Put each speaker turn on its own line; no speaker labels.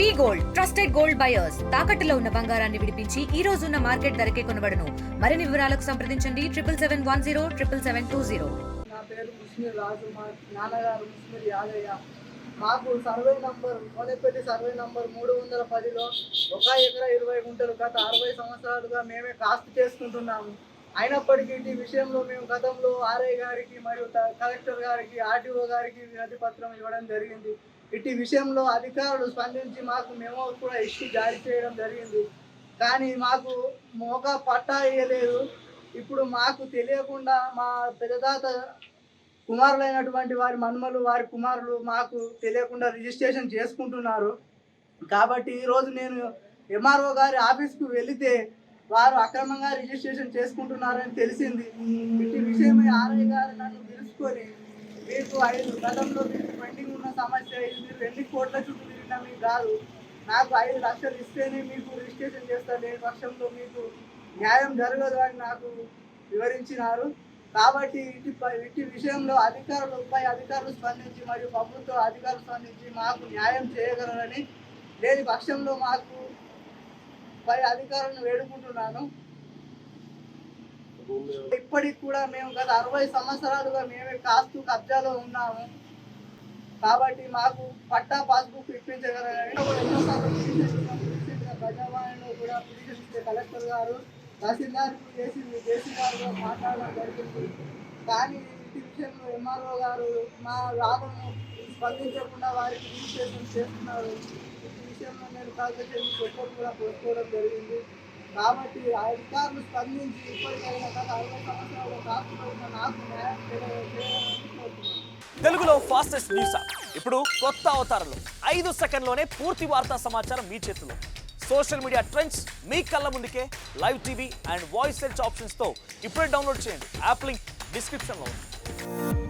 V gold trusted gold buyers. తాకట్టులో ఉన్న బంగారాన్ని విడిపించి ఈ రోజు ఉన్న మార్కెట్ ధరకే కొనబడను. మరిన్ని వివరాలకు సంప్రదించండి. Triple seven one zero triple seven two zero.
నా పేరు ముస్మిర్ రాజు. మా నాన్నగారు ముస్మిర్ యాదయ్య. మాకు survey number Konepalli survey number మూడు వందల పదిలో ఒక ఎకరా ఇరవై గుంటలు గత అరవై సంవత్సరాలుగా మేమే కాస్ట్ చేసుకుంటున్నాము. అయినప్పటికీ ఈ విషయంలో మేము గతంలో ఆర్ఐ గారికి మరియు కలెక్టర్ గారికి ఆర్టీఓ గారికి వినతి పత్రం ఇవ్వడం జరిగింది. ఇట్టి విషయంలో అధికారులు స్పందించి మాకు మేము కూడా ఇష్యూ జారీ చేయడం జరిగింది. కానీ మాకు మోక పట్టా వేయలేదు ఇప్పుడు మాకు తెలియకుండా మా పెద్దదాత కుమారులైనటువంటి వారి మనుమలు వారి కుమారులు మాకు తెలియకుండా రిజిస్ట్రేషన్ చేసుకుంటున్నారు. కాబట్టి ఈరోజు నేను ఎంఆర్ఓ గారి ఆఫీస్కు వెళితే వారు అక్రమంగా రిజిస్ట్రేషన్ చేసుకుంటున్నారని తెలిసింది. ఇట్టి విషయమై ఆర్ఐ గారు నన్ను తెలుసుకొని మీకు ఐదు గతంలో మీకు పెండింగ్ ఉన్న సమస్య ఇది మీరు ఎన్ని కోట్ల చుట్టూ తిరిగినా మీకు కాదు నాకు ఐదు లక్షలు ఇస్తేనే మీకు రిజిస్ట్రేషన్ చేస్తారు లేని పక్షంలో మీకు న్యాయం జరగదు అని నాకు వివరించినారు. కాబట్టి ఇటు ఇటు విషయంలో అధికారులపై అధికారులు స్పందించి మరియు ప్రభుత్వ అధికారులు స్పందించి మాకు న్యాయం చేయగలరని లేని పక్షంలో మాకు పై అధికారులను వేడుకుంటున్నాను. ఇప్పటికి కూడా మేము గత అరవై సంవత్సరాలుగా మేమే కాస్తూ కబ్జాలో ఉన్నాము. కాబట్టి మాకు పట్టా పాస్బుక్ ఇప్పించగలరని ప్రజావాణిలో కూడా పిటిషన్ కలెక్టర్ గారు తహసీల్దార్ చేసి జేసీ గారు మాట్లాడడం జరిగింది. కానీ ఈ విషయంలో ఎంఆర్ఓ గారు మా రాబను స్పందించకుండా వారికి రిజిస్ట్రేషన్ చేస్తున్నారు. విషయంలో నేను కాల్చేసి సపోర్ట్ కూడా కోరుకోవడం జరిగింది. కాబట్టి ఆ అధికారులు స్పందించి ఇప్పటికైనా గత అరవై సంవత్సరాలు కాకుండా నాకు న్యాయం
తెలుగులో ఫాస్టెస్ట్ న్యూస్ ఇప్పుడు కొత్త అవతారంలో ఐదు సెకండ్లోనే పూర్తి వార్తా సమాచారం మీ చేతిలో. సోషల్ మీడియా ట్రెండ్స్ మీ కళ్ళ ముందుకే live TV and voice search ఆప్షన్స్తో ఇప్పుడే డౌన్లోడ్ చేయండి. యాప్ లింక్ డిస్క్రిప్షన్లో ఉంది.